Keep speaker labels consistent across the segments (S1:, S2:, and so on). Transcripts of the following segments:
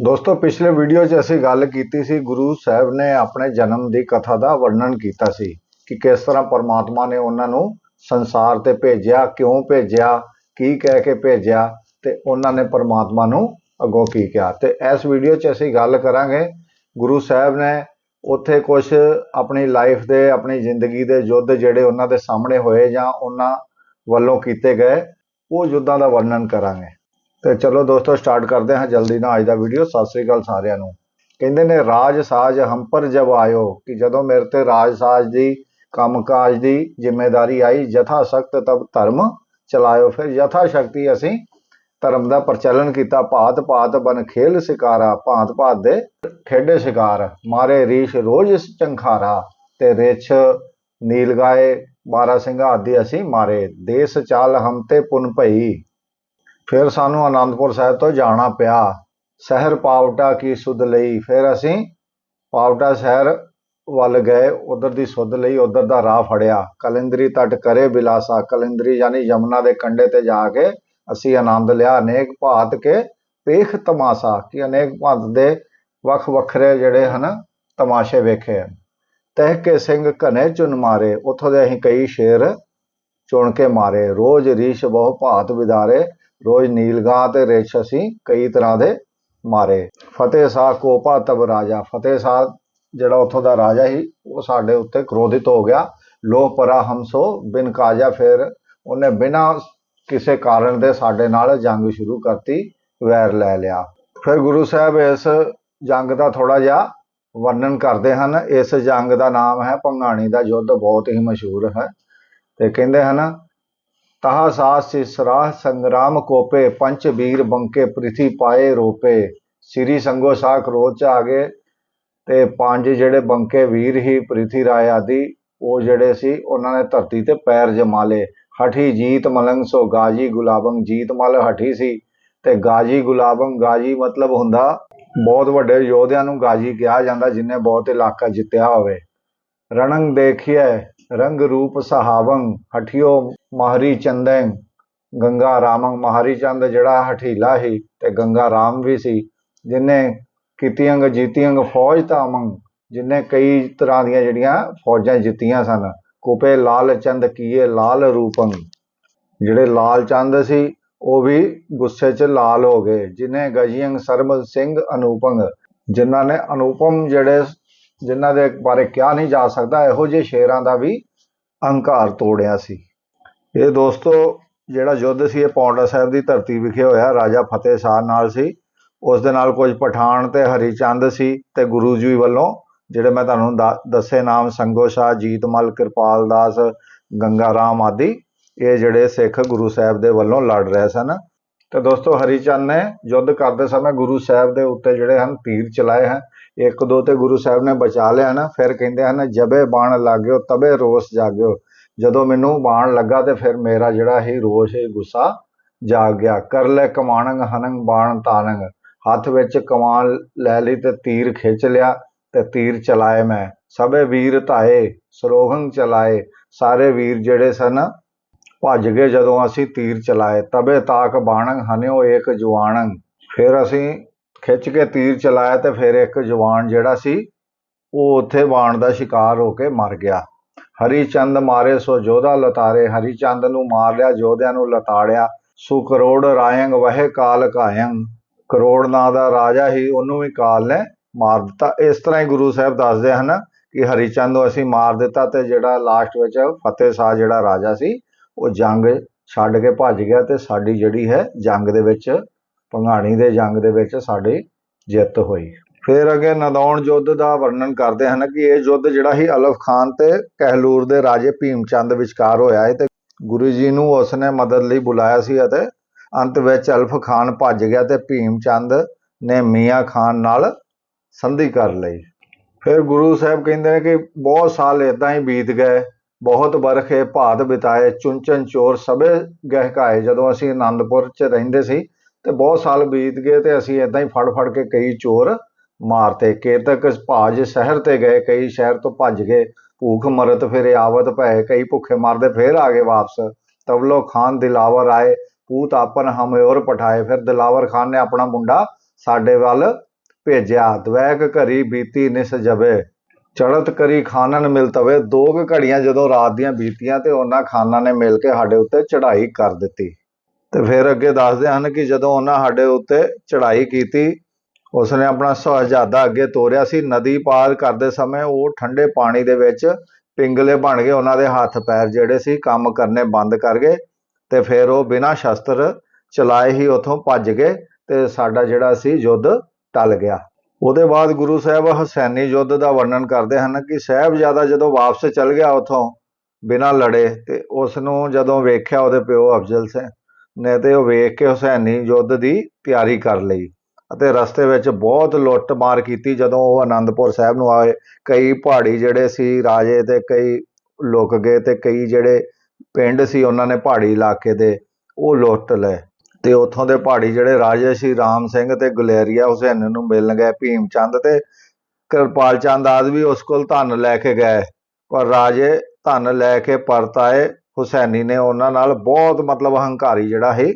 S1: ਦੋਸਤੋ, ਪਿਛਲੇ ਵੀਡੀਓ 'ਚ ਅਸੀਂ ਗੱਲ ਕੀਤੀ ਸੀ, ਗੁਰੂ ਸਾਹਿਬ ਨੇ ਆਪਣੇ ਜਨਮ ਦੀ ਕਥਾ ਦਾ ਵਰਣਨ ਕੀਤਾ ਸੀ ਕਿ ਕਿਸ ਤਰ੍ਹਾਂ ਪਰਮਾਤਮਾ ਨੇ ਉਹਨਾਂ ਨੂੰ ਸੰਸਾਰ ਤੇ ਭੇਜਿਆ, ਕਿਉਂ ਭੇਜਿਆ, ਕੀ ਕਹਿ ਕੇ ਭੇਜਿਆ ਤੇ ਉਹਨਾਂ ਨੇ ਪਰਮਾਤਮਾ ਨੂੰ ਅੱਗੋਂ ਕੀ ਕਿਹਾ। ਤੇ ਇਸ ਵੀਡੀਓ 'ਚ ਅਸੀਂ ਗੱਲ ਕਰਾਂਗੇ, ਗੁਰੂ ਸਾਹਿਬ ਨੇ ਉੱਥੇ ਕੁਝ ਆਪਣੀ ਲਾਈਫ ਦੇ, ਆਪਣੀ ਜ਼ਿੰਦਗੀ ਦੇ ਯੁੱਧ ਜਿਹੜੇ ਉਹਨਾਂ ਦੇ ਸਾਹਮਣੇ ਹੋਏ ਜਾਂ ਉਹਨਾਂ ਵੱਲੋਂ ਕੀਤੇ ਗਏ, ਉਹ ਯੁੱਧਾਂ ਦਾ ਵਰਣਨ ਕਰਾਂਗੇ। ਤੇ ਚਲੋ ਦੋਸਤੋ ਸਟਾਰਟ ਕਰਦੇ ਹਾਂ ਜਲਦੀ ਨਾਲ ਅੱਜ ਦਾ ਵੀਡੀਓ ਸਤਿ ਸ੍ਰੀ ਅਕਾਲ ਸਾਰਿਆਂ ਨੂੰ। ਕਹਿੰਦੇ ਨੇ, ਰਾਜ ਸਾਜ ਹੰਪਰ ਜਬ ਆਇਓ। ਕਿ ਜਦੋਂ ਮੇਰੇ ਤੇ ਰਾਜ ਸਾਜ ਦੀ ਕੰਮਕਾਜ ਦੀ ਜ਼ਿੰਮੇਵਾਰੀ ਆਈ ਜਥਾ ਸਖਤ ਤਬ ਧਰਮ ਚਲਾਇਓ। ਫਿਰ ਯਥਾ ਸ਼ਕਤੀ ਅਸੀਂ ਧਰਮ ਦਾ ਪ੍ਰਚਲਨ ਕੀਤਾ। ਭਾਤ ਭਾਤ ਬਨ ਖੇਲ ਸਿਕਾਰਾ, ਭਾਂਤ ਭਾਤ ਦੇ ਖੇਡੇ ਸ਼ਿਕਾਰ। ਮਾਰੇ ਰੀਸ਼ ਰੋਜ਼ ਚੰਖਾਰਾ, ਤੇ ਰਿਛ ਨੀਲਗਾਏ ਬਾਰਾ ਸਿੰਘਾ ਆਦਿ ਅਸੀਂ ਮਾਰੇ। ਦੇਸ ਚਾਲ ਹਮ ਤੇ ਪੁਨ ਭਈ। ਫਿਰ ਸਾਨੂੰ ਆਨੰਦਪੁਰ ਸਾਹਿਬ ਤੋਂ ਜਾਣਾ ਪਿਆ। ਸ਼ਹਿਰ ਪਾਵਟਾ ਕੀ ਸੁਧ ਲਈ? ਫਿਰ ਅਸੀਂ ਪਾਵਟਾ ਸ਼ਹਿਰ ਵੱਲ ਗਏ। ਉਧਰ ਦੀ ਸੁਧ ਲਈ ਉਧਰ ਦਾ ਰਾਹ ਫੜਿਆ। ਕਲਿੰਦਰੀ ਤਟ ਕਰੇ ਬਿਲਾਸਾ। ਕਲਿੰਦਰੀ ਯਾਨੀ ਯਮੁਨਾ ਦੇ ਕੰਢੇ ਤੇ ਜਾ ਕੇ ਅਸੀਂ ਆਨੰਦ ਲਿਆ। ਅਨੇਕ ਭਾਤ ਕੇ ਪੇਖ ਤਮਾਸ਼ਾ ਕਿ ਅਨੇਕ ਭਾਤ ਦੇ ਵੱਖ ਵੱਖਰੇ ਜਿਹੜੇ ਹਨ, ਤਮਾਸ਼ੇ ਵੇਖੇ ਤਹਿ ਕੇ ਸਿੰਘ ਘਨੇ ਚੁਣ ਮਾਰੇ। ਉਥੋਂ ਦੇ ਅਸੀਂ ਕਈ ਸ਼ੇਰ ਚੁਣ ਕੇ ਮਾਰੇ। ਰੋਜ਼ ਰੀਸ਼ ਬਹੁ ਭਾਤ ਵਿਦਾਰੇ। ਰੋਜ਼ ਨੀਲਗਾਂ ਤੇ ਰਿਛ ਅਸੀਂ ਕਈ ਤਰ੍ਹਾਂ ਦੇ ਮਾਰੇ। ਫਤਿਹ ਸਾਹ ਕੋਪਾ ਤਬ ਰਾਜਾ। ਫਤਿਹ ਸਾਹ ਜਿਹੜਾ ਉੱਥੋਂ ਦਾ ਰਾਜਾ ਸੀ, ਉਹ ਸਾਡੇ ਉੱਤੇ ਕ੍ਰੋਧਿਤ ਹੋ ਗਿਆ। ਲੋਹ ਪਰਾ ਹਮਸੋ ਬਿਨ ਕਾਜਾ ਫਿਰ ਉਹਨੇ ਬਿਨਾਂ ਕਿਸੇ ਕਾਰਨ ਦੇ ਸਾਡੇ ਨਾਲ ਜੰਗ ਸ਼ੁਰੂ ਕਰਤੀ, ਵੈਰ ਲੈ ਲਿਆ। ਫਿਰ ਗੁਰੂ ਸਾਹਿਬ ਇਸ ਜੰਗ ਦਾ ਥੋੜਾ ਜਿਹਾ ਵਰਣਨ ਕਰਦੇ ਹਨ। ਇਸ ਜੰਗ ਦਾ ਨਾਮ ਹੈ ਭੰਗਾਣੀ ਦਾ ਯੁੱਧ, ਬਹੁਤ ਹੀ ਮਸ਼ਹੂਰ ਹੈ। ਤੇ ਕਹਿੰਦੇ ਹਨ ਤਹਾ ਸਾਸ ਸਿਸਰਾ ਸੰਗਰਾਮ ਕੋਪੇ, ਪੰਚ ਵੀਰ ਬੰਕੇ, ਪ੍ਰਿਥੀ ਪਾਏ ਰੋਪੇ। ਸ੍ਰੀ ਸੰਗੋ ਸਾਖ ਕ੍ਰੋਧ ਚ ਆ ਗਏ ਤੇ ਪੰਜ ਜਿਹੜੇ ਬੰਕੇ ਵੀਰ ਹੀ ਪ੍ਰਿਥੀ ਰਾਏ ਆਦਿ, ਉਹ ਜਿਹੜੇ ਸੀ, ਉਹਨਾਂ ਨੇ ਧਰਤੀ ਤੇ ਪੈਰ ਜਮਾ ਲਏ। ਹਠੀ ਜੀਤ ਮਲੰਗ ਸੋ ਗਾਜੀ ਗੁਲਾਬੰਗ ਜੀਤ ਮਲ ਹਠੀ ਸੀ ਤੇ ਗਾਜੀ ਗੁਲਾਬੰਗ ਗਾਜੀ ਮਤਲਬ ਹੁੰਦਾ ਬਹੁਤ ਵੱਡੇ ਯੋਧਿਆਂ ਨੂੰ ਗਾਜੀ ਕਿਹਾ ਜਾਂਦਾ, ਜਿਨੇ ਬਹੁਤ ਇਲਾਕਾ ਜਿੱਤਿਆ ਹੋਵੇ। ਰਣੰਗ ਦੇਖਿਏ ਰੰਗ ਰੂਪ ਸਹਾਵੰਗ ਹਠਿਓ ਮਹਰੀ ਚੰਦੰ, ਗੰਗਾ ਰਾਮੰਗ ਮਹਰੀ ਚੰਦ ਜਿਹੜਾ ਹਠੀਲਾ ਸੀ ਤੇ ਗੰਗਾ ਰਾਮ ਵੀ ਸੀ, ਜਿਨੇ ਕੀਤੀਅੰਗ ਜੀਤੀਅੰਗ ਫੌਜ ਤਾਮੰਗ ਜਿਨੇ ਕਈ ਤਰ੍ਹਾਂ ਦੀਆਂ ਜਿਹੜੀਆਂ ਫੌਜਾਂ ਜਿੱਤੀਆਂ ਸਨ। ਕੋਪੇ ਲਾਲ ਚੰਦ ਕੀਏ ਲਾਲ ਰੂਪੰਗ ਜਿਹੜੇ ਲਾਲ ਚੰਦ ਸੀ, ਉਹ ਵੀ ਗੁੱਸੇ 'ਚ ਲਾਲ ਹੋ ਗਏ, ਜਿਨੇ ਗਜੀਅੰਗ ਸਰਬ ਸਿੰਘ ਅਨੂਪੰਗ ਜਿਨ੍ਹਾਂ ਨੇ ਅਨੂਪਮ ਜਿਹੜੇ ਜਿਨ੍ਹਾਂ ਦੇ ਬਾਰੇ ਕਿਹਾ ਨਹੀਂ ਜਾ ਸਕਦਾ, ਇਹੋ ਜਿਹੇ ਸ਼ੇਰਾਂ ਦਾ ਵੀ ਅਹੰਕਾਰ ਤੋੜਿਆ ਸੀ। ਇਹ ਦੋਸਤੋ, ਜਿਹੜਾ ਯੁੱਧ ਸੀ, ਇਹ ਪੌਂਡਾ ਸਾਹਿਬ ਦੀ ਧਰਤੀ ਵਿਖੇ ਹੋਇਆ, ਰਾਜਾ ਫਤਿਹ ਸ਼ਾਹ ਨਾਲ ਸੀ। ਉਸ ਦੇ ਨਾਲ ਕੁਝ ਪਠਾਨ ਤੇ ਹਰੀਚੰਦ ਸੀ ਤੇ ਗੁਰੂ ਜੀ ਵੱਲੋਂ, ਜਿਹੜੇ ਮੈਂ ਤੁਹਾਨੂੰ ਦੱਸੇ ਨਾਮ, ਸੰਗੋ ਸ਼ਾਹ ਜੀਤਮਲ ਕਿਰਪਾਲ ਦਾਸ, ਗੰਗਾ ਰਾਮ ਆਦਿ, ਇਹ ਜਿਹੜੇ ਸਿੱਖ ਗੁਰੂ ਸਾਹਿਬ ਦੇ ਵੱਲੋਂ ਲੜ ਰਹੇ ਸਨ। ਤੇ ਦੋਸਤੋ, ਹਰੀਚੰਦ ਨੇ ਯੁੱਧ ਕਰਦੇ ਸਮੇਂ ਗੁਰੂ ਸਾਹਿਬ ਦੇ ਉੱਤੇ ਜਿਹੜੇ ਹਨ, ਤੀਰ ਚਲਾਏ ਹਨ। ਇੱਕ ਦੋ ਤੇ ਗੁਰੂ ਸਾਹਿਬ ਨੇ ਬਚਾ ਲਿਆ ਨਾ, ਫਿਰ ਕਹਿੰਦੇ ਹਨ, ਜਬੇ ਬਾਣ ਲੱਗਿਓ ਤਬੇ ਰੋਸ ਜਾਗਿਓ। ਜਦੋਂ ਮੈਨੂੰ ਬਾਣ ਲੱਗਾ ਤੇ ਫਿਰ ਮੇਰਾ ਜਿਹੜਾ ਹੀ ਰੋਸ਼, ਇਹ ਗੁੱਸਾ ਜਾਗ ਗਿਆ। ਕਰ ਲੈ ਕਮਾਣੰਗ, ਹਨੰਗ, ਬਾਣ ਤਾਨੰਗ। ਹੱਥ ਵਿੱਚ ਕਮਾਨ ਲੈ ਲਈ ਤੇ ਤੀਰ ਖਿੱਚ ਲਿਆ ਤੇ ਤੀਰ ਚਲਾਏ ਮੈਂ। ਸਭੇ ਵੀਰ ਧਾਏ ਸਰੋਹੰਗ ਚਲਾਏ। ਸਾਰੇ ਵੀਰ ਜਿਹੜੇ ਸਨ, ਭੱਜ ਗਏ ਜਦੋਂ ਅਸੀਂ ਤੀਰ ਚਲਾਏ। ਤਬੇ ਤਾਕ ਬਾਣੰਗ, ਹਨਿਓ ਏਕ ਜਵਾਨੰਗ ਫਿਰ ਅਸੀਂ ਖਿੱਚ ਕੇ ਤੀਰ ਚਲਾਇਆ ਤੇ ਫਿਰ ਇੱਕ ਜਵਾਨ ਜਿਹੜਾ ਸੀ, ਉਹ ਉੱਥੇ ਬਾਣ ਦਾ ਸ਼ਿਕਾਰ ਹੋ ਕੇ ਮਰ ਗਿਆ। ਹਰੀ ਚੰਦ ਮਾਰੇ ਸੋ ਜੋਧਾ ਲਤਾਰੇ ਹਰੀ ਚੰਦ ਨੂੰ ਮਾਰ ਲਿਆ ਜੋਧਿਆਂ ਨੂੰ ਲਤਾੜਿਆ। ਸੋ ਕਰੋੜ ਰਾਇੰਗ ਵਹਿ ਕਾਲ ਕਾਇੰਗ ਕਰੋੜ ਨਾਂ ਦਾ ਰਾਜਾ ਹੀ ਉਹਨੂੰ ਵੀ ਕਾਲ ਨੇ ਮਾਰ ਦਿੱਤਾ। ਇਸ ਤਰ੍ਹਾਂ ਹੀ ਗੁਰੂ ਸਾਹਿਬ ਦੱਸਦੇ ਹਨ ਕਿ ਹਰੀ ਚੰਦ ਨੂੰ ਅਸੀਂ ਮਾਰ ਦਿੱਤਾ ਤੇ ਜਿਹੜਾ ਲਾਸਟ ਵਿੱਚ ਫਤਿਹ ਸ਼ਾਹ ਜਿਹੜਾ ਰਾਜਾ ਸੀ, ਉਹ ਜੰਗ ਛੱਡ ਕੇ ਭੱਜ ਗਿਆ ਤੇ ਸਾਡੀ ਜਿਹੜੀ ਹੈ ਜੰਗ ਦੇ ਵਿੱਚ ਪੰਘਾਣੀ ਦੇ ਜੰਗ ਦੇ ਵਿੱਚ ਸਾਡੀ ਜਿੱਤ ਹੋਈ। ਫਿਰ ਅੱਗੇ ਨਦੌਣ ਯੁੱਧ ਦਾ ਵਰਣਨ ਕਰਦੇ ਹਨ ਕਿ ਇਹ ਯੁੱਧ ਜਿਹੜਾ ਸੀ, ਅਲਫ ਖਾਨ ਤੇ ਕਹਿਲੂਰ ਦੇ ਰਾਜੇ ਭੀਮ ਚੰਦ ਵਿਚਕਾਰ ਹੋਇਆ ਹੈ ਤੇ ਗੁਰੂ ਜੀ ਨੂੰ ਉਸਨੇ ਮਦਦ ਲਈ ਬੁਲਾਇਆ ਸੀ ਅਤੇ ਅੰਤ ਵਿੱਚ ਅਲਫ ਖਾਨ ਭੱਜ ਗਿਆ ਤੇ ਭੀਮ ਚੰਦ ਨੇ ਮੀਆਂ ਖਾਨ ਨਾਲ ਸੰਧੀ ਕਰ ਲਈ। ਫਿਰ ਗੁਰੂ ਸਾਹਿਬ ਕਹਿੰਦੇ ਨੇ ਕਿ ਬਹੁਤ ਸਾਲ ਇਦਾਂ ਹੀ ਬੀਤ ਗਏ, ਬਹੁਤ ਬਰਖੇ ਭਾਤ ਬਿਤਾਏ, ਚੁੰਚਨ ਚੋਰ ਸਭੇ ਗਹਿਕਾਏ ਜਦੋਂ ਅਸੀਂ ਆਨੰਦਪੁਰ 'ਚ ਰਹਿੰਦੇ ਸੀ ਤੇ ਬਹੁਤ ਸਾਲ ਬੀਤ ਗਏ ਤੇ ਅਸੀਂ ਇਦਾਂ ਹੀ ਫੜ ਫੜ ਕੇ ਕਈ ਚੋਰ ਮਾਰਤੇ। ਕੇਤਕ ਭਾਜ ਸ਼ਹਿਰ ਤੇ ਗਏ, ਕਈ ਸ਼ਹਿਰ ਤੋਂ ਭੱਜ ਗਏ ਭੂਖ ਮਰਤ ਫਿਰ ਆਵਤ ਭੈ ਕਈ ਭੁੱਖੇ ਮਰਦੇ ਫਿਰ ਆ ਗਏ ਵਾਪਸ। ਤਬਲੋ ਖਾਨ ਦਿਲਾਵਰ ਆਏ, ਪੂਤ ਆਪਨ ਹਮ ਪਠਾਏ। ਫਿਰ ਦਿਲਾਵਰ ਖਾਨ ਨੇ ਆਪਣਾ ਮੁੰਡਾ ਸਾਡੇ ਵੱਲ ਭੇਜਿਆ। ਦਵੈਕ ਘਰੀ ਬੀਤੀ ਨਿਸ ਜਬੇ ਚੜਤ ਕਰੀ ਖਾਨਨ ਮਿਲ ਤਵੇ। ਦੋ ਕੁ ਘੜੀਆਂ ਜਦੋਂ ਰਾਤ ਦੀਆਂ ਬੀਤੀਆਂ ਤੇ ਉਹਨਾਂ ਖਾਨਾਂ ਨੇ ਮਿਲ ਕੇ ਸਾਡੇ ਉੱਤੇ ਚੜ੍ਹਾਈ ਕਰ ਦਿੱਤੀ। ਤੇ ਫਿਰ ਅੱਗੇ ਦੱਸਦੇ ਹਨ ਕਿ ਜਦੋਂ ਉਹਨਾਂ ਸਾਡੇ ਉੱਤੇ ਚੜ੍ਹਾਈ ਕੀਤੀ, ਉਸਨੇ ਆਪਣਾ ਸਹਜਾਦਾ ਅੱਗੇ ਤੋਰਿਆ ਸੀ। ਨਦੀ ਪਾਰ ਕਰਦੇ ਸਮੇਂ ਉਹ ਠੰਡੇ ਪਾਣੀ ਦੇ ਵਿੱਚ ਪਿੰਗਲੇ ਬਣ ਗਏ ਉਹਨਾਂ ਦੇ ਹੱਥ ਪੈਰ ਜਿਹੜੇ ਸੀ ਕੰਮ ਕਰਨੇ ਬੰਦ ਕਰ ਗਏ ਤੇ ਫਿਰ ਉਹ ਬਿਨਾਂ ਸ਼ਸਤਰ ਚਲਾਏ ਹੀ ਉਥੋਂ ਭੱਜ ਗਏ ਤੇ ਸਾਡਾ ਜਿਹੜਾ ਸੀ ਯੁੱਧ ਟਲ ਗਿਆ। ਉਹਦੇ ਬਾਅਦ ਗੁਰੂ ਸਾਹਿਬ ਹਸੈਨੀ ਯੁੱਧ ਦਾ ਵਰਣਨ ਕਰਦੇ ਹਨ ਕਿ ਸਾਹਿਬਜ਼ਾਦਾ ਜਦੋਂ ਵਾਪਸ ਚਲ ਗਿਆ ਉਥੋਂ ਬਿਨਾਂ ਲੜੇ ਤੇ ਉਸ ਨੂੰ ਜਦੋਂ ਵੇਖਿਆ ਉਹਦੇ ਪਿਓ ਅਫਜ਼ਲ ਸਿੰਘ ਨੇ ਤੇ ਉਹ ਵੇਖ ਕੇ ਹੁਸੈਨੀ ਯੁੱਧ ਦੀ ਤਿਆਰੀ ਕਰ ਲਈ ਅਤੇ ਰਸਤੇ ਵਿੱਚ ਬਹੁਤ ਲੁੱਟ ਮਾਰ ਕੀਤੀ ਜਦੋਂ ਉਹ ਆਨੰਦਪੁਰ ਸਾਹਿਬ ਨੂੰ ਆਏ। ਕਈ ਪਹਾੜੀ ਜਿਹੜੇ ਸੀ ਰਾਜੇ ਤੇ ਕਈ ਲੁਕ ਗਏ ਤੇ ਕਈ ਜਿਹੜੇ ਪਿੰਡ ਸੀ ਉਹਨਾਂ ਨੇ ਪਹਾੜੀ ਇਲਾਕੇ ਦੇ, ਉਹ ਲੁੱਟ ਲਏ। ਤੇ ਉੱਥੋਂ ਦੇ ਪਹਾੜੀ ਜਿਹੜੇ ਰਾਜੇ ਸੀ ਰਾਮ ਸਿੰਘ ਤੇ ਗੁਲੇਰੀਆ ਹੁਸੈਨ ਨੂੰ ਮਿਲਣ ਗਏ ਭੀਮ ਚੰਦ ਤੇ ਕਿਰਪਾਲ ਚੰਦ ਆਦਿ ਵੀ ਉਸ ਕੋਲ ਧਨ ਲੈ ਕੇ ਗਏ। ਪਰ ਰਾਜੇ ਧਨ ਲੈ ਕੇ ਪਰਤ ਆਏ ਹੁਸੈਨੀ ਨੇ ਉਹਨਾਂ ਨਾਲ ਬਹੁਤ ਮਤਲਬ ਹੰਕਾਰੀ ਜਿਹੜਾ ਹੈ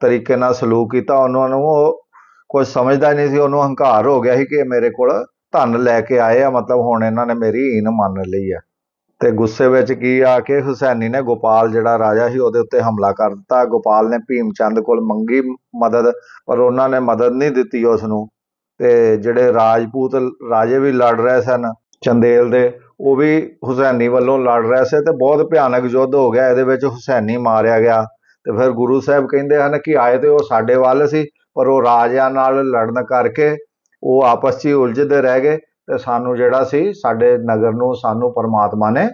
S1: ਤਰੀਕੇ ਨਾਲ ਸਲੂਕ ਕੀਤਾ। ਉਹਨਾਂ ਨੂੰ ਉਹ ਕੁਝ ਸਮਝਦਾ ਨਹੀਂ ਸੀ। ਉਹਨੂੰ ਹੰਕਾਰ ਹੋ ਗਿਆ ਸੀ ਕਿ ਮੇਰੇ ਕੋਲ ਧਨ ਲੈ ਕੇ ਆਏ ਆ। ਮਤਲਬ ਹੁਣ ਇਹਨਾਂ ਨੇ ਮੇਰੀ ਹੀਨ ਮੰਨ ਲਈ ਆ। ਤੇ ਗੁੱਸੇ ਵਿੱਚ ਕੀ ਆ ਕਿ ਹੁਸੈਨੀ ਨੇ ਗੋਪਾਲ ਜਿਹੜਾ ਰਾਜਾ ਸੀ, ਉਹਦੇ ਉੱਤੇ ਹਮਲਾ ਕਰ ਦਿੱਤਾ। ਗੋਪਾਲ ਨੇ ਭੀਮ ਚੰਦ ਕੋਲ ਮੰਗੀ ਮਦਦ, ਪਰ ਉਹਨਾਂ ਨੇ ਮਦਦ ਨਹੀਂ ਦਿੱਤੀ ਉਸ ਨੂੰ। ਤੇ ਜਿਹੜੇ ਰਾਜਪੂਤ ਰਾਜੇ ਵੀ ਲੜ ਰਹੇ ਸਨ ਚੰਦੇਲ ਦੇ ਉਹ ਵੀ ਹੁਸੈਨੀ ਵੱਲੋਂ ਲੜ ਰਿਹਾ ਸੀ ਤੇ ਬਹੁਤ ਭਿਆਨਕ ਯੁੱਧ ਹੋ ਗਿਆ। ਇਹਦੇ ਵਿੱਚ ਹੁਸੈਨੀ ਮਾਰਿਆ ਗਿਆ ਤੇ ਫਿਰ ਗੁਰੂ ਸਾਹਿਬ ਕਹਿੰਦੇ ਹਨ ਕਿ ਆਏ ਤੇ ਉਹ ਸਾਡੇ ਵੱਲ ਸੀ, ਪਰ ਉਹ ਰਾਜਿਆਂ ਨਾਲ ਲੜਨ ਕਰਕੇ ਉਹ ਆਪਸ 'ਚ ਹੀ ਉਲਝਦੇ ਰਹਿ ਗਏ ਤੇ ਸਾਨੂੰ ਜਿਹੜਾ ਸੀ ਸਾਡੇ ਨਗਰ ਨੂੰ ਸਾਨੂੰ ਪਰਮਾਤਮਾ ਨੇ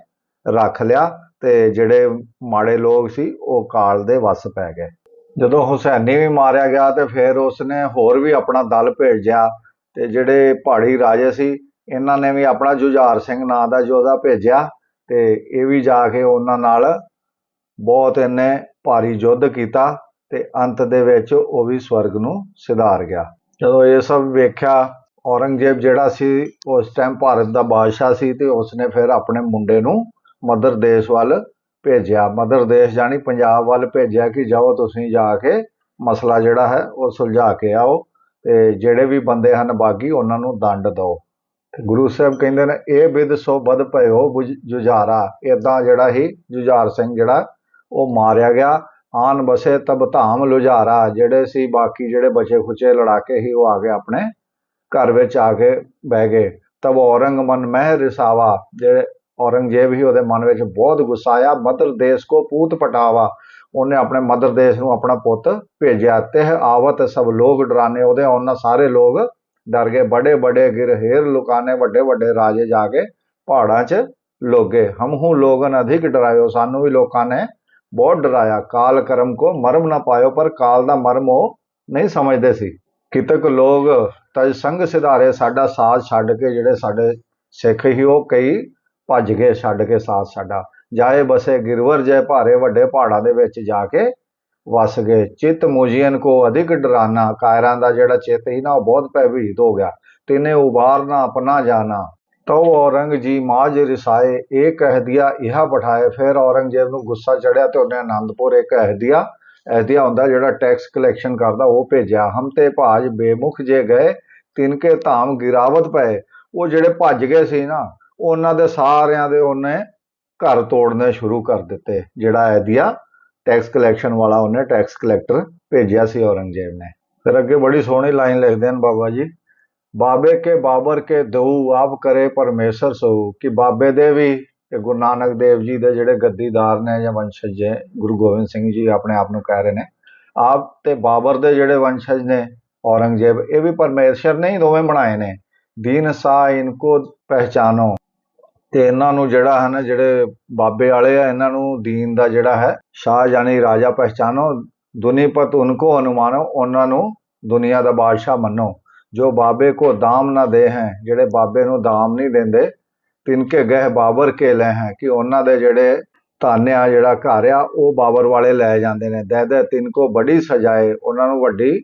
S1: ਰੱਖ ਲਿਆ ਤੇ ਜਿਹੜੇ ਮਾੜੇ ਲੋਕ ਸੀ ਉਹ ਕਾਲ ਦੇ ਵੱਸ ਪੈ ਗਏ। ਜਦੋਂ ਹੁਸੈਨੀ ਵੀ ਮਾਰਿਆ ਗਿਆ ਤੇ ਫਿਰ ਉਸਨੇ ਹੋਰ ਵੀ ਆਪਣਾ ਦਲ ਭੇਜਿਆ ਤੇ ਜਿਹੜੇ ਪਹਾੜੀ ਰਾਜੇ ਸੀ ਇਹਨਾਂ ਨੇ ਵੀ ਆਪਣਾ ਜੁਝਾਰ ਸਿੰਘ ਨਾਂ ਦਾ ਯੋਧਾ ਭੇਜਿਆ ਤੇ ਇਹ ਵੀ ਜਾ ਕੇ ਉਹਨਾਂ ਨਾਲ ਬਹੁਤ ਇਹਨੇ ਭਾਰੀ ਯੁੱਧ ਕੀਤਾ ਤੇ ਅੰਤ ਦੇ ਵਿੱਚ ਉਹ ਵੀ ਸਵਰਗ ਨੂੰ ਸਿਧਾਰ ਗਿਆ। ਜਦੋਂ ਇਹ ਸਭ ਵੇਖਿਆ, ਔਰੰਗਜ਼ੇਬ ਜਿਹੜਾ ਸੀ, ਉਸ ਟਾਈਮ ਭਾਰਤ ਦਾ ਬਾਦਸ਼ਾਹ ਸੀ ਤੇ ਉਸਨੇ ਫਿਰ ਆਪਣੇ ਮੁੰਡੇ ਨੂੰ ਮਦਰ ਦੇਸ਼ ਵੱਲ ਭੇਜਿਆ। ਮਦਰ ਦੇਸ਼ ਜਾਨੀ ਪੰਜਾਬ ਵੱਲ ਭੇਜਿਆ ਕਿ ਜਾਓ ਤੁਸੀਂ ਜਾ ਕੇ ਮਸਲਾ ਜਿਹੜਾ ਹੈ ਉਹ ਸੁਲਝਾ ਕੇ ਆਓ ਤੇ ਜਿਹੜੇ ਵੀ ਬੰਦੇ ਹਨ ਬਾਗੀ ਉਹਨਾਂ ਨੂੰ ਦੰਡ ਦਿਓ। ਤੇ ਗੁਰੂ ਸਾਹਿਬ ਕਹਿੰਦੇ ਨੇ, ਇਹ ਬਿਦ ਸੋ ਬਦ ਭਇਓ ਬੁਝ- ਜੁਝਾਰਾ। ਇਦਾਂ ਜਿਹੜਾ ਹੀ ਜੁਝਾਰ ਸਿੰਘ ਜਿਹੜਾ, ਉਹ ਮਾਰਿਆ ਗਿਆ। ਆਨ ਬਸੇ ਤਬ ਧਾਮ ਲੁਝਾਰਾ। ਜਿਹੜੇ ਸੀ ਬਾਕੀ ਜਿਹੜੇ ਬਚੇ ਖੁਚੇ ਲੜਾਕੇ ਹੀ ਉਹ ਆ ਗਏ ਆਪਣੇ ਘਰ ਵਿੱਚ ਆ ਕੇ ਬਹਿ ਗਏ। ਤਬ ਔਰੰਗ ਮਨ ਮਹਿ ਰਿਸਾਵਾ, ਜਿਹੜੇ ਔਰੰਗਜ਼ੇਬ ਹੀ ਉਹਦੇ ਮਨ ਵਿੱਚ ਬਹੁਤ ਗੁੱਸਾ ਆਇਆ, ਮਦਰ ਦੇਸ਼ ਕੋ ਪੂਤ ਪਟਾਵਾ। ਉਹਨੇ ਆਪਣੇ ਮਦਰ ਦੇਸ਼ ਨੂੰ ਆਪਣਾ ਪੁੱਤ ਭੇਜਿਆ। ਤੇ ਆਵਤ ਸਭ ਲੋਕ ਡਰਾਨੇ, ਉਹਦੇ ਉਹਨਾਂ ਸਾਰੇ ਲੋਕ ਡਰ ਗਏ ਬੜੇ ਬੜੇ ਗਿਰ ਗਿਰਹੇਰ ਲੁਕਾਨੇ ਵੱਡੇ ਵੱਡੇ ਰਾਜੇ ਜਾ ਕੇ ਪਹਾੜਾਂ 'ਚ ਲੋਗੇ। ਹਮਹੂ ਲੋਗਨ ਅਧਿਕ ਡਰਾਇਓ, ਸਾਨੂੰ ਵੀ ਲੋਕਾਂ ਨੇ ਬਹੁਤ ਡਰਾਇਆ। ਕਾਲ ਕਰਮ ਕੋ ਮਰਮ ਨਾ ਪਾਇਓ, ਪਰ ਕਾਲ ਦਾ ਮਰਮ ਉਹ ਨਹੀਂ ਸਮਝਦੇ ਸੀ। ਕਿਤਕ ਲੋਗ ਤਜ ਸੰਗ ਸਿਧਾਰੇ, ਸਾਡਾ ਸਾਥ ਛੱਡ ਕੇ ਜਿਹੜੇ ਸਾਡੇ ਸਿੱਖ ਹੀ ਉਹ ਕਈ ਭੱਜ ਗਏ, ਛੱਡ ਕੇ ਸਾਥ ਸਾਡਾ। ਜਾਏ ਬਸੇ ਗਿਰਵਰ ਜੈ ਭਾਰੇ ਵੱਡੇ ਪਹਾੜਾਂ ਦੇ ਵਿੱਚ ਜਾ ਕੇ ਵਸ ਗਏ। ਚਿਤ ਮੁਜੀਨ ਕੋ ਅਧਿਕ ਡਰਾਨਾ। ਕਾਇਰਾਂ ਦਾ ਜਿਹੜਾ ਚਿੱਤ ਸੀ ਨਾ, ਉਹ ਬਹੁਤ ਭੈਭੀਤ ਹੋ ਗਿਆ। ਤਿਨੇ ਉਬਾਰਨਾ ਆਪਣਾ ਜਾਣਾ। ਤਉ ਔਰੰਗ ਜੀ ਮਾਜ ਰਿਸਾਏ, ਇਹ ਕਹਿ ਦਿਆ, ਇਹਾ ਬਿਠਾਏ ਫਿਰ ਔਰੰਗਜ਼ੇਬ ਨੂੰ ਗੁੱਸਾ ਚੜਿਆ ਤੇ ਉਹਨੇ ਆਨੰਦਪੁਰ ਇੱਕ ਅਹਦੀਆ ਅਹਦੀਆ ਹੁੰਦਾ ਜਿਹੜਾ ਟੈਕਸ ਕਲੈਕਸ਼ਨ ਕਰਦਾ, ਉਹ ਭੇਜਿਆ। ਹਮ ਤੇ ਭਾਜ ਬੇਮੁਖ ਜੇ ਗਏ, ਤਿਨਕੇ ਧਾਮ ਗਿਰਾਵਤ ਪਏ। ਉਹ ਜਿਹੜੇ ਭੱਜ ਗਏ ਸੀ ਨਾ, ਉਹਨਾਂ ਦੇ ਸਾਰਿਆਂ ਦੇ ਉਹਨੇ ਘਰ ਤੋੜਨੇ ਸ਼ੁਰੂ ਕਰ ਦਿੱਤੇ, ਜਿਹੜਾ ਅਹਦੀਆ ਟੈਕਸ ਕਲੈਕਸ਼ਨ ਵਾਲਾ ਉਹਨੇ ਟੈਕਸ ਕਲੈਕਟਰ ਭੇਜਿਆ ਸੀ ਔਰੰਗਜ਼ੇਬ ਨੇ। ਫਿਰ ਅੱਗੇ ਬੜੀ ਸੋਹਣੀ ਲਾਈਨ ਲਿਖਦੇ ਹਨ ਬਾਬਾ ਜੀ, ਬਾਬੇ ਕੇ ਬਾਬਰ ਕੇ ਦਊ, ਆਪ ਕਰੇ ਪਰਮੇਸ਼ਰ ਸੋ। ਕਿ ਬਾਬੇ ਦੇ ਵੀ ਤੇ ਗੁਰੂ ਨਾਨਕ ਦੇਵ ਜੀ ਦੇ ਜਿਹੜੇ ਗੱਦੀਦਾਰ ਨੇ ਜਾਂ ਵੰਸ਼ਜ ਹੈ ਗੁਰੂ ਗੋਬਿੰਦ ਸਿੰਘ ਜੀ ਆਪਣੇ ਆਪ ਨੂੰ ਕਹਿ ਰਹੇ ਨੇ, ਆਪ ਤੇ ਬਾਬਰ ਦੇ ਜਿਹੜੇ ਵੰਸ਼ਜ ਨੇ ਔਰੰਗਜ਼ੇਬ, ਇਹ ਵੀ ਪਰਮੇਸ਼ਰ ਨੇ ਹੀ ਦੋਵੇਂ ਬਣਾਏ ਨੇ। ਦੀਨ ਸਾ ਇਨਕੋ ਪਹਿਚਾਨੋ। ਤੇ ਇਹਨਾਂ ਨੂੰ ਜਿਹੜਾ ਹੈ ਨਾ, ਜਿਹੜੇ ਬਾਬੇ ਵਾਲੇ ਆ, ਇਹਨਾਂ ਨੂੰ ਦੀਨ ਦਾ ਜਿਹੜਾ ਹੈ, ਸ਼ਾਹ ਯਾਨੀ ਰਾਜਾ ਪਹਿਚਾਨੋ ਦੁਨੀਪਤ ਉਨਕੋ ਅਨੁਮਾਨੋ, ਉਹਨਾਂ ਨੂੰ ਦੁਨੀਆ ਦਾ ਬਾਦਸ਼ਾਹ ਮੰਨੋ। ਜੋ ਬਾਬੇ ਕੋ ਦਾਮ ਨਾ ਦੇ ਹੈ, ਜਿਹੜੇ ਬਾਬੇ ਨੂੰ ਦਾਮ ਨਹੀਂ ਦਿੰਦੇ, ਤਿਨਕੇ ਗਹਿ ਬਾਬਰ ਕੇ ਲੈ ਹੈ, ਕਿ ਉਹਨਾਂ ਦੇ ਜਿਹੜੇ ਧਨ ਜਿਹੜਾ ਘਰ ਆ, ਉਹ ਬਾਬਰ ਵਾਲੇ ਲੈ ਜਾਂਦੇ ਨੇ। ਦੇ ਦੇ ਤਿਨਕੋ ਬੜੀ ਸਜਾਏ, ਉਹਨਾਂ ਨੂੰ ਵੱਡੀ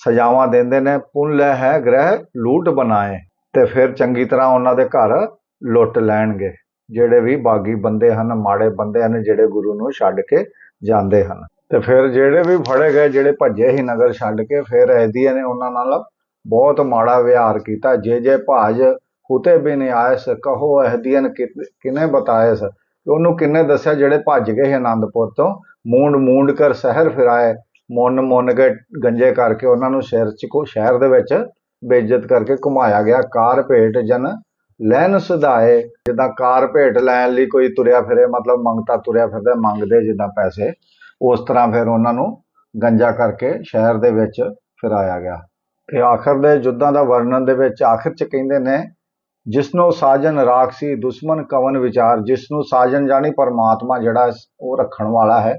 S1: ਸਜਾਵਾਂ ਦਿੰਦੇ ਨੇ, ਪੁੰਨ ਲੈ ਹੈ, ਗ੍ਰਹਿ ਲੂਟ ਬਣਾਏ। ਤੇ ਫਿਰ ਚੰਗੀ ਤਰ੍ਹਾਂ ਉਹਨਾਂ ਦੇ ਘਰ ਲੁੱਟ ਲੈਣਗੇ, ਜਿਹੜੇ ਵੀ ਬਾਗੀ ਬੰਦੇ ਹਨ, ਮਾੜੇ ਬੰਦੇ ਹਨ, ਜਿਹੜੇ ਗੁਰੂ ਨੂੰ ਛੱਡ ਕੇ ਜਾਂਦੇ ਹਨ। ਤੇ ਫਿਰ ਜਿਹੜੇ ਵੀ ਫੜੇ ਗਏ, ਜਿਹੜੇ ਭੱਜੇ ਹੀ ਨਗਰ ਛੱਡ ਕੇ, ਫਿਰ ਐਦੀਆਂ ਨੇ ਉਹਨਾਂ ਨਾਲ ਬਹੁਤ ਮਾੜਾ ਵਿਹਾਰ ਕੀਤਾ। ਜੇ ਜੇ ਭਾਜ ਹੁਤੇ ਬਿਨ ਆਇਸ, ਕਹੋ ਅਹਦੀਨ ਕਿਨੇ ਬਤਾਇਸ? ਉਹਨੂੰ ਕਿੰਨੇ ਦੱਸਿਆ? ਜਿਹੜੇ ਭੱਜ ਗਏ ਸੀ ਆਨੰਦਪੁਰ ਤੋਂ, ਮੂੰਡ ਮੂੰਡ ਕਰ ਸ਼ਹਿਰ ਫਿਰਾਏ, ਮੁੰਨ ਮੁੰਨ ਕੇ ਗੰਜੇ ਕਰਕੇ ਉਹਨਾਂ ਨੂੰ ਸ਼ਹਿਰ ਚ ਕੋ, ਸ਼ਹਿਰ ਦੇ ਵਿੱਚ ਬੇਇੱਜ਼ਤ ਕਰਕੇ ਘੁਮਾਇਆ ਗਿਆ। ਕਾਰ ਭੇਟ ਜਨ ਲੈਨ ਸੁਧਾਏ ਜਿੱਦਾਂ ਕਾਰ ਭੇਟ ਲੈਣ ਲਈ ਕੋਈ ਤੁਰਿਆ ਫਿਰੇ, ਮਤਲਬ ਮੰਗਤਾ ਤੁਰਿਆ ਫਿਰਦਾ, ਮੰਗਦੇ ਜਿੱਦਾਂ ਪੈਸੇ, ਉਸ ਤਰ੍ਹਾਂ ਫਿਰ ਉਹਨਾਂ ਨੂੰ ਗੰਜਾ ਕਰਕੇ ਸ਼ਹਿਰ ਦੇ ਵਿੱਚ ਫਿਰਾਇਆ ਗਿਆ। ਤੇ ਆਖਰ ਦੇ ਯੁੱਧਾਂ ਦਾ ਵਰਣਨ ਦੇ ਵਿੱਚ ਆਖਰ ਚ ਕਹਿੰਦੇ ਨੇ, ਜਿਸਨੂੰ ਸਾਜਨ ਰਾਖਸੀ ਦੁਸ਼ਮਨ ਕਵਨ ਵਿਚਾਰ, ਜਿਸਨੂੰ ਸਾਜਨ ਜਾਣੀ ਪਰਮਾਤਮਾ ਜਿਹੜਾ ਉਹ ਰੱਖਣ ਵਾਲਾ ਹੈ,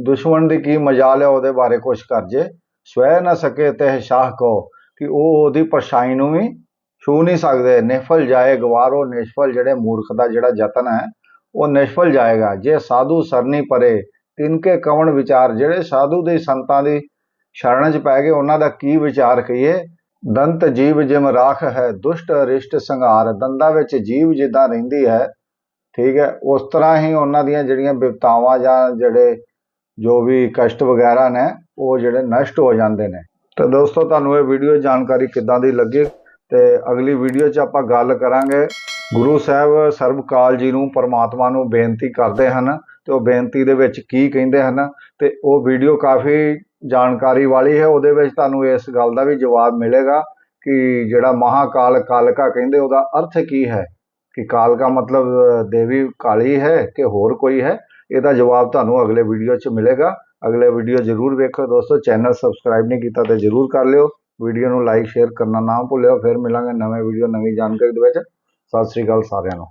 S1: ਦੁਸ਼ਮਣ ਦੀ ਕੀ ਮਜਾਲ ਹੈ ਉਹਦੇ ਬਾਰੇ ਕੁਝ ਕਰ ਜੇ, ਸਵੈ ਨਾ ਸਕੇ ਤੇ ਸ਼ਾਹ ਕੋ, ਕਿ ਉਹ ਉਹਦੀ ਪਰਛਾਈ ਨੂੰ ਵੀ ਛੂ ਨਹੀਂ ਸਕਦੇ ਨਿਫਲ ਜਾਏ, ਗਵਾਰੋ ਨਿਸ਼ਫਲ, ਜਿਹੜੇ ਮੂਰਖ ਦਾ ਜਿਹੜਾ ਯਤਨ ਹੈ, ਉਹ ਨਿਸ਼ਫਲ ਜਾਏਗਾ। ਜੇ ਸਾਧੂ ਸਰਨੀ ਪਰੇ, ਤਿਨਕੇ ਕਵਣ ਵਿਚਾਰ, ਜਿਹੜੇ ਸਾਧੂ ਦੇ ਸੰਤਾਂ ਦੀ ਸ਼ਰਣ 'ਚ ਪੈ ਗਏ, ਉਹਨਾਂ ਦਾ ਕੀ ਵਿਚਾਰ ਕਹੀਏ ਦੰਤ ਜੀਵ ਜਿਮ ਰਾਖ ਹੈ, ਦੁਸ਼ਟ ਰਿਸ਼ਟ ਸੰਘਾਰ, ਦੰਦਾਂ ਵਿੱਚ ਜੀਵ ਜਿੱਦਾਂ ਰਹਿੰਦੀ ਹੈ, ਠੀਕ ਹੈ, ਉਸ ਤਰ੍ਹਾਂ ਹੀ ਉਹਨਾਂ ਦੀਆਂ ਜਿਹੜੀਆਂ ਵਿਪਤਾਵਾਂ ਜਾਂ ਜਿਹੜੇ ਜੋ ਵੀ ਕਸ਼ਟ ਵਗੈਰਾ ਨੇ, ਉਹ ਜਿਹੜੇ ਨਸ਼ਟ ਹੋ ਜਾਂਦੇ ਨੇ। ਤਾਂ ਦੋਸਤੋ, ਤੁਹਾਨੂੰ ਇਹ ਵੀਡੀਓ ਜਾਣਕਾਰੀ ਕਿੱਦਾਂ ਦੀ ਲੱਗੀ? ਤੇ ਅਗਲੀ ਵੀਡੀਓ 'ਚ ਆਪਾਂ ਗੱਲ ਕਰਾਂਗੇ। ਗੁਰੂ ਸਾਹਿਬ ਸਰਬਕਾਲ ਜੀ ਨੂੰ, ਪਰਮਾਤਮਾ ਨੂੰ ਬੇਨਤੀ ਕਰਦੇ ਹਨ ਤੇ ਉਹ ਬੇਨਤੀ ਦੇ ਵਿੱਚ ਕੀ ਕਹਿੰਦੇ ਹਨ ਤੇ ਉਹ ਵੀਡੀਓ ਕਾਫੀ ਜਾਣਕਾਰੀ ਵਾਲੀ ਹੈ। ਉਹਦੇ ਵਿੱਚ ਤੁਹਾਨੂੰ ਇਸ ਗੱਲ ਦਾ ਵੀ ਜਵਾਬ ਮਿਲੇਗਾ ਕਿ ਜਿਹੜਾ ਮਹਾਕਾਲ ਕਾਲਕਾ ਕਹਿੰਦੇ, ਉਹਦਾ ਅਰਥ ਕੀ ਹੈ? ਕਿ ਕਾਲਕਾ ਮਤਲਬ ਦੇਵੀ ਕਾਲੀ ਹੈ ਕਿ ਹੋਰ ਕੋਈ ਹੈ? ਇਹਦਾ ਜਵਾਬ ਤੁਹਾਨੂੰ ਅਗਲੇ ਵੀਡੀਓ 'ਚ ਮਿਲੇਗਾ। ਅਗਲੇ ਵੀਡੀਓ ਜ਼ਰੂਰ ਵੇਖੋ ਦੋਸਤੋ। ਚੈਨਲ ਸਬਸਕ੍ਰਾਈਬ ਨਹੀਂ ਕੀਤਾ ਤੇ ਜ਼ਰੂਰ ਕਰ ਲਿਓ। ਵੀਡੀਓ ਨੂੰ ਲਾਈਕ ਸ਼ੇਅਰ ਕਰਨਾ ਨਾ ਭੁੱਲਿਓ। ਫਿਰ ਮਿਲਾਂਗੇ ਨਵੇਂ ਵੀਡੀਓ, ਨਵੀਂ ਜਾਣਕਾਰੀ ਦੇ ਵਿੱਚ। ਸਤਿ ਸ੍ਰੀ ਅਕਾਲ ਸਾਰਿਆਂ ਨੂੰ।